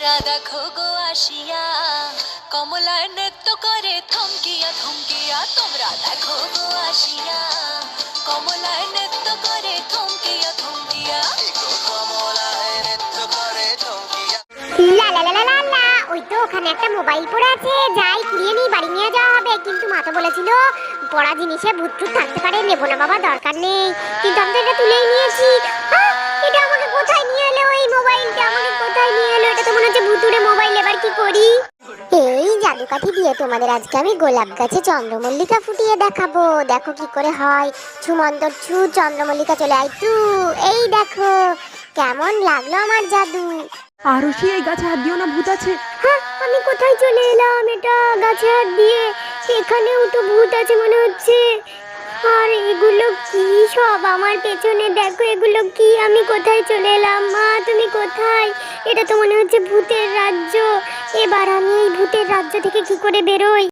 দেখো গো আসিয়া কমলায় নৃত্য করে থমকিয়া থমকিয়া তোমরা দেখো গো আসিয়া কমলায় নৃত্য করে থমকিয়া থমকিয়া লা ওই তো ওখানে একটা মোবাইল পড়ে আছে, যাই কুড়িয়ে নিই, বাড়ি নিয়ে যাওয়া হবে। কিন্তু মা তো বলেছিল, পড়া জিনিসে ভূত থাকতে পারে, নেব না বাবা, দরকার নেই। কিন্তু আমি তো এটা তুলেই নিয়েছি। করি? এই জাদু জাদুকাঠি দিয়ে তোমাদের আজকে আমি গোলাপ গাছে চন্দ্রমল্লিকা ফুটিয়ে দেখাবো। দেখো কি করে হয়। ছুমন্তর ছু চন্দ্রমল্লিকা চলে আয় তু এই দেখো কেমন লাগল আমার জাদু। আরশি এই গাছে হাত দিও না ভূত আছে। হ্যাঁ আমি কোথায় চলে এলাম এটা গাছে হাত দিয়ে? এখানেও তো ভূত আছে মনে হচ্ছে। আর এগুলো কি সব আমার পেছনে? দেখো এগুলো কি? আমি কোথায় চলে এলাম? মা তুমি কোথায়? এটা তো মনে হচ্ছে ভূতের রাজ্য। এবার আমি এই ভূতের রাজ্য থেকে কি করে বেরোই?